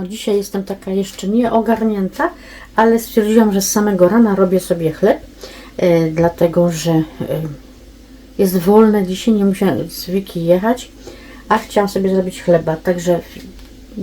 No dzisiaj jestem taka jeszcze nieogarnięta, ale stwierdziłam, że z samego rana robię sobie chleb, e, dlatego że e, jest wolne dzisiaj, nie musiałam z Wiki jechać, a chciałam sobie zrobić chleba, także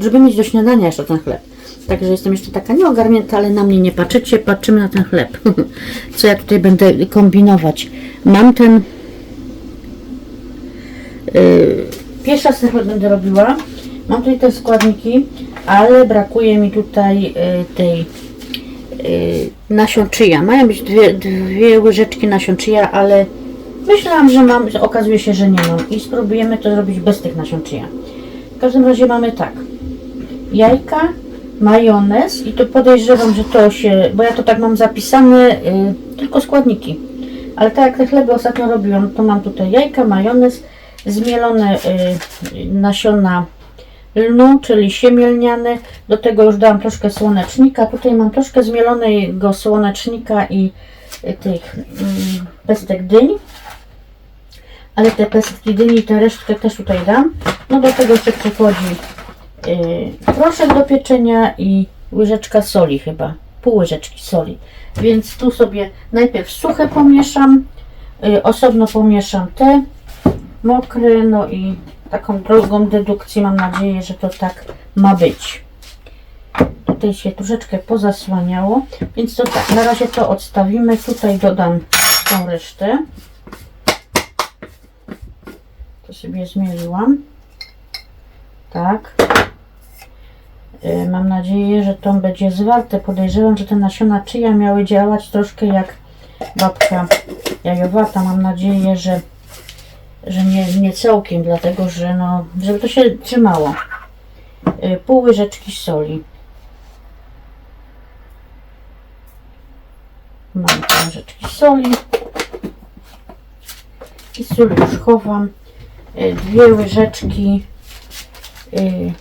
żeby mieć do śniadania jeszcze ten chleb. Także jestem jeszcze taka nieogarnięta, ale na mnie nie patrzycie, patrzymy na ten chleb. Co ja tutaj będę kombinować. Mam ten Yy, Pierwszy raz ten chleb będę robiła. Mam tutaj te składniki, ale brakuje mi tutaj yy, tej yy, nasion chia. Mają być dwie, dwie łyżeczki nasion chia, ale myślałam, że mam, okazuje się, że nie mam. I spróbujemy to zrobić bez tych nasion chia. W każdym razie mamy tak. Jajka, majonez i tu podejrzewam, że to się, bo ja to tak mam zapisane, yy, tylko składniki. Ale tak jak te chleby ostatnio robiłam, to mam tutaj jajka, majonez, zmielone y, nasiona lnu, czyli siemielniane. Do tego już dałam troszkę słonecznika. Tutaj mam troszkę zmielonego słonecznika i y, tych y, pestek dyń. Ale te pestki dyni, tę resztkę też tutaj dam. No do tego jeszcze przychodzi y, proszek do pieczenia i łyżeczka soli chyba. Pół łyżeczki soli. Więc tu sobie najpierw suche pomieszam. Y, osobno pomieszam te mokre, no i taką drugą dedukcję mam nadzieję, że to tak ma być. Tutaj się troszeczkę pozasłaniało, więc to tak, na razie to odstawimy. Tutaj dodam tą resztę. To sobie zmieliłam. Tak. Y, Mam nadzieję, że to będzie zwarte. Podejrzewam, że te nasiona czyja miały działać troszkę jak babka jajowata. Mam nadzieję, że że nie, nie całkiem, dlatego że no, żeby to się trzymało. Y, Pół łyżeczki soli. Mam pół łyżeczki soli. I sól już chowam. Y, Dwie łyżeczki y,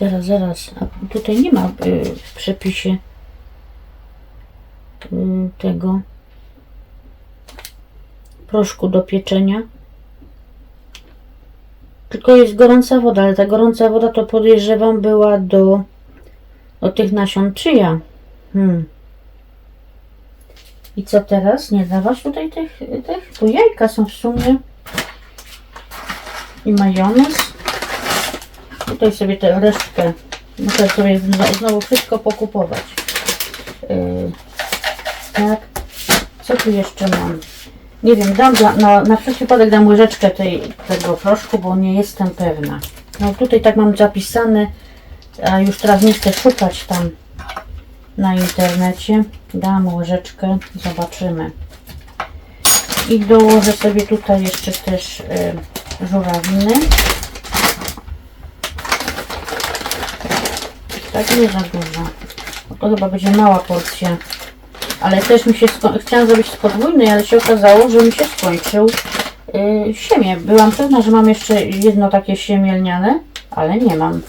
Zaraz, zaraz. A tutaj nie ma w przepisie tego proszku do pieczenia. Tylko jest gorąca woda, ale ta gorąca woda to podejrzewam była do, do tych nasion czyja. Hmm. I co teraz? Nie dawać tutaj tych, tych? Bo jajka są w sumie. I majonez. Tutaj sobie tę resztkę muszę sobie zno- znowu wszystko pokupować. Yy, tak. Co tu jeszcze mam? Nie wiem, dam dla, na, na wszelki wypadek dam łyżeczkę tej, tego proszku, bo nie jestem pewna. No tutaj tak mam zapisane, a już teraz nie chcę szukać tam na internecie. Dam łyżeczkę, zobaczymy. I dołożę sobie tutaj jeszcze też y, żurawiny. Tak nie za dużo. To chyba będzie mała porcja ale też mi się chciałam zrobić z podwójnej, ale się okazało, że mi się skończył yy, siemię. Byłam pewna, że mam jeszcze jedno takie siemielniane, ale nie mam.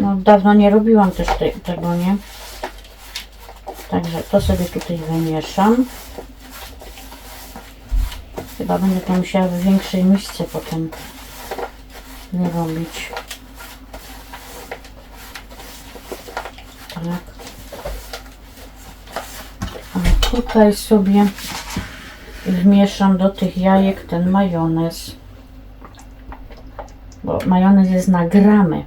No dawno nie robiłam też te, tego, nie? Także to sobie tutaj wymieszam. Chyba będę to musiała w większej misce potem wyrobić. Tak. A tutaj sobie wmieszam do tych jajek ten majonez. Bo majonez jest na gramy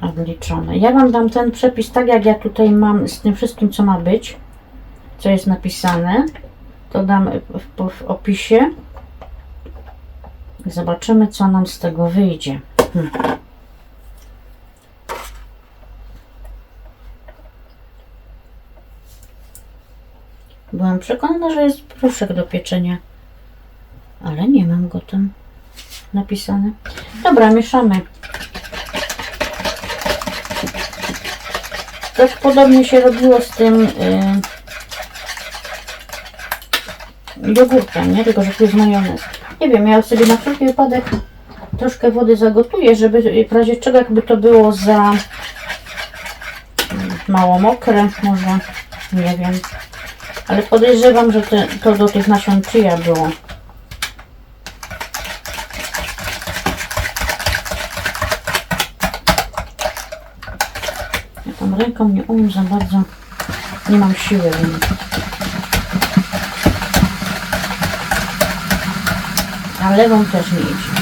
odliczony. Ja Wam dam ten przepis tak, jak ja tutaj mam z tym wszystkim, co ma być, co jest napisane. To dam w, w opisie. Zobaczymy, co nam z tego wyjdzie. Hmm. Byłam przekonana, że jest proszek do pieczenia, ale nie mam go tam napisane. Dobra, mieszamy. Tak podobnie się robiło z tym yy, jogurtem, nie? Tylko, że tu jest majonez. Nie wiem, ja sobie na wszelki wypadek troszkę wody zagotuję, żeby w razie czego jakby to było za mało mokre, może, nie wiem. Ale podejrzewam, że te, to do tych naszą chia było. Ja tam ręką nie umiem za bardzo. Nie mam siły. A lewą też nie idzie.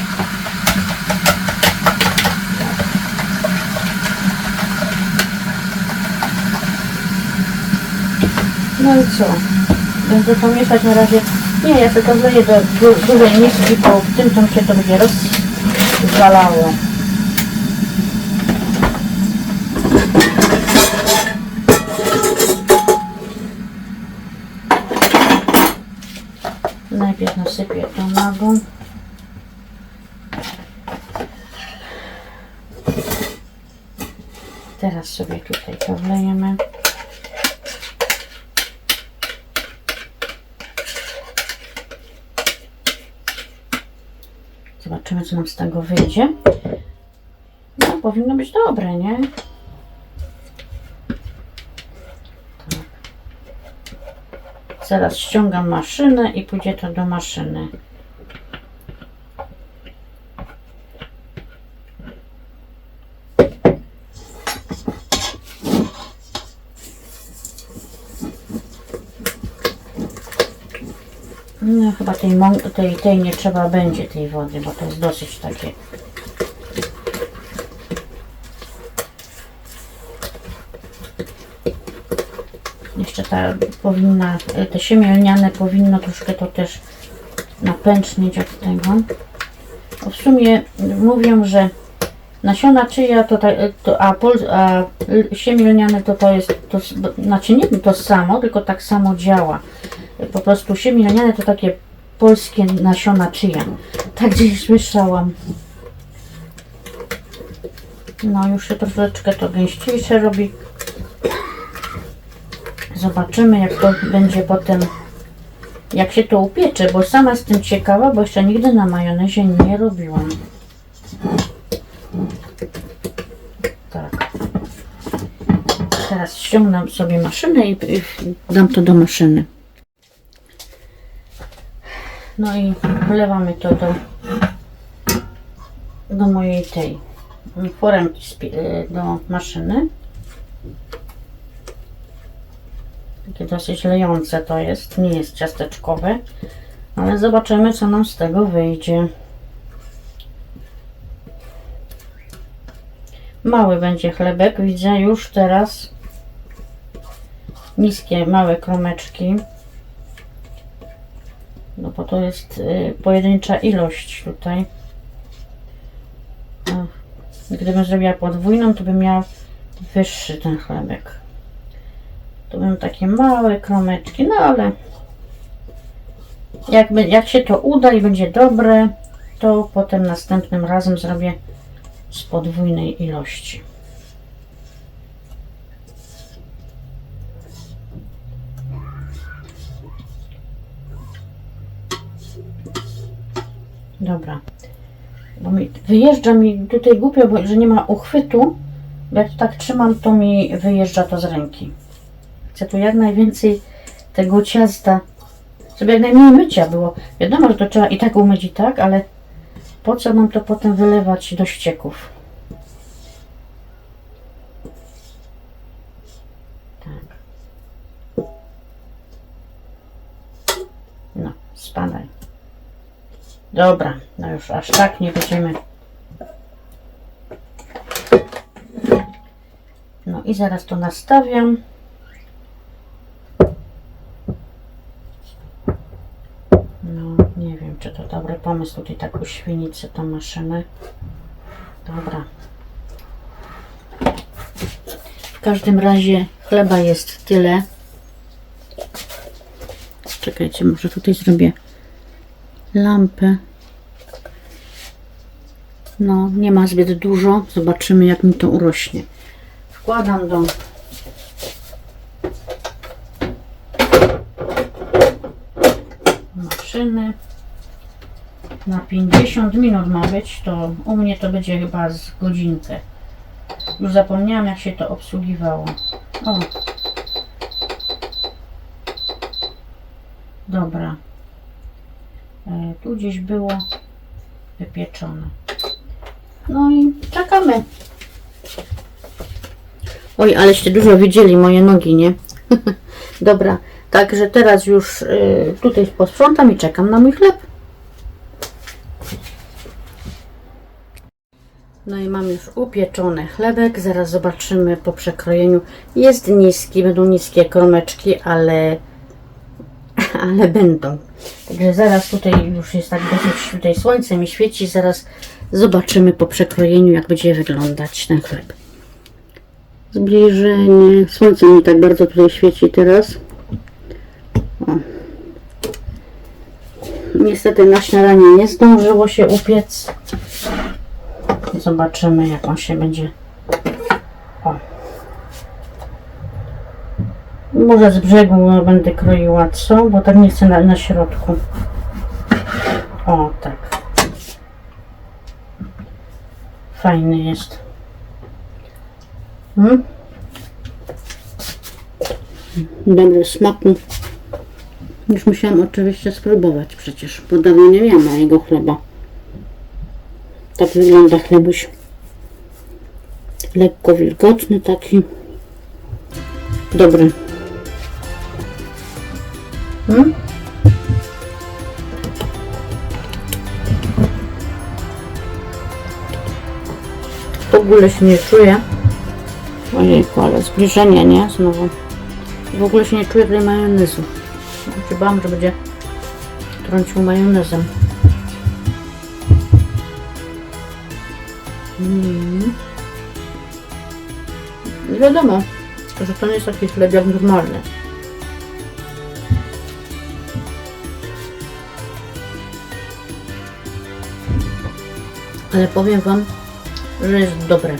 No i co? Będę to mieszać na razie. Nie, ja to wleję do du dużej miski, bo w tym tam się to będzie rozwalało. Najpierw nasypię tą nogą. Teraz sobie tutaj to wlejemy. Zobaczymy, co nam z tego wyjdzie. No, powinno być dobre, nie? Tak. Zaraz ściągam maszynę i pójdzie to do maszyny. No chyba tej, tej, tej nie trzeba będzie tej wody, bo to jest dosyć takie. Jeszcze ta powinna, te siemię lniane powinno troszkę to też napęcznić od tego. Bo w sumie mówią, że nasiona czyja to, ta, to a, pol, a l- siemię lniane to to jest, to, znaczy nie to samo, tylko tak samo działa po prostu siemię lniane to takie polskie nasiona czyja. Tak gdzieś słyszałam. No już się troszeczkę to gęściejsze robi. Zobaczymy jak to będzie potem, jak się to upiecze, bo sama jestem ciekawa, bo jeszcze nigdy na majonezie nie robiłam. Tak. Teraz ściągnę sobie maszynę i dam to do maszyny. No i wlewamy to do, do mojej tej foremki y, do maszyny. Takie dosyć lejące to jest, nie jest ciasteczkowe, ale zobaczymy co nam z tego wyjdzie. Mały będzie chlebek, widzę już teraz niskie, małe kromeczki. No bo to jest y, pojedyncza ilość tutaj. Gdybym zrobiła podwójną, to bym miała wyższy ten chlebek. To bym takie małe kromeczki, no ale jak, jak się to uda i będzie dobre, to potem następnym razem zrobię z podwójnej ilości. Dobra. Bo mi wyjeżdża mi tutaj głupio, bo że nie ma uchwytu. Jak tak trzymam, to mi wyjeżdża to z ręki. Chcę tu jak najwięcej tego ciasta, żeby jak najmniej mycia było. Wiadomo, że to trzeba i tak umyć i tak, ale po co mam to potem wylewać do ścieków? Tak. No, spadaj. Dobra, no już aż tak nie będziemy. No i zaraz to nastawiam. No, nie wiem, czy to dobry pomysł tutaj tak uświnić sobie tą maszynę. Dobra. W każdym razie chleba jest tyle. Czekajcie, może tutaj zrobię lampę. No, nie ma zbyt dużo. Zobaczymy, jak mi to urośnie. Wkładam do maszyny. Na 50 minut ma być, to u mnie to będzie chyba z godzinkę. Już zapomniałam, jak się to obsługiwało. O. Dobra. E, tu gdzieś było wypieczone. No i czekamy. Oj, aleście dużo widzieli moje nogi, nie? Dobra, także teraz już y, tutaj posprzątam i czekam na mój chleb. No i mam już upieczony chlebek. Zaraz zobaczymy po przekrojeniu. Jest niski, będą niskie kromeczki, ale, ale będą. Także zaraz tutaj już jest tak dosyć tutaj słońce mi świeci. Zaraz zobaczymy po przekrojeniu, jak będzie wyglądać ten chleb. Zbliżenie. Słońce mi tak bardzo tutaj świeci teraz. O. Niestety na śniadanie nie zdążyło się upiec. Zobaczymy, jak on się będzie. O. Może z brzegu będę kroiła, co? Bo tak nie chcę na, na środku. O, tak. Fajny jest. Hmm? Dobry smaku. Już musiałam oczywiście spróbować przecież, bo dawno nie miałam mojego chleba. Tak wygląda chlebuś. Lekko wilgotny taki. Dobry. Hmm? W ogóle się nie czuję. Ojejku, ale zbliżenie, nie? Znowu. W ogóle się nie czuję tutaj majonezu. Ja się bałam, że będzie trącił majonezem. Mm. Wiadomo, że to nie jest taki chleb jak normalny. Ale powiem Wam, że jest dobre.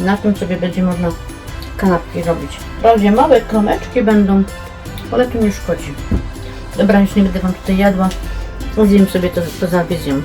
Na tym sobie będzie można kanapki robić. Wprawdzie małe kromeczki będą, ale to nie szkodzi. Dobra, już nie będę Wam tutaj jadła. Zjem sobie to, to zabiec jem.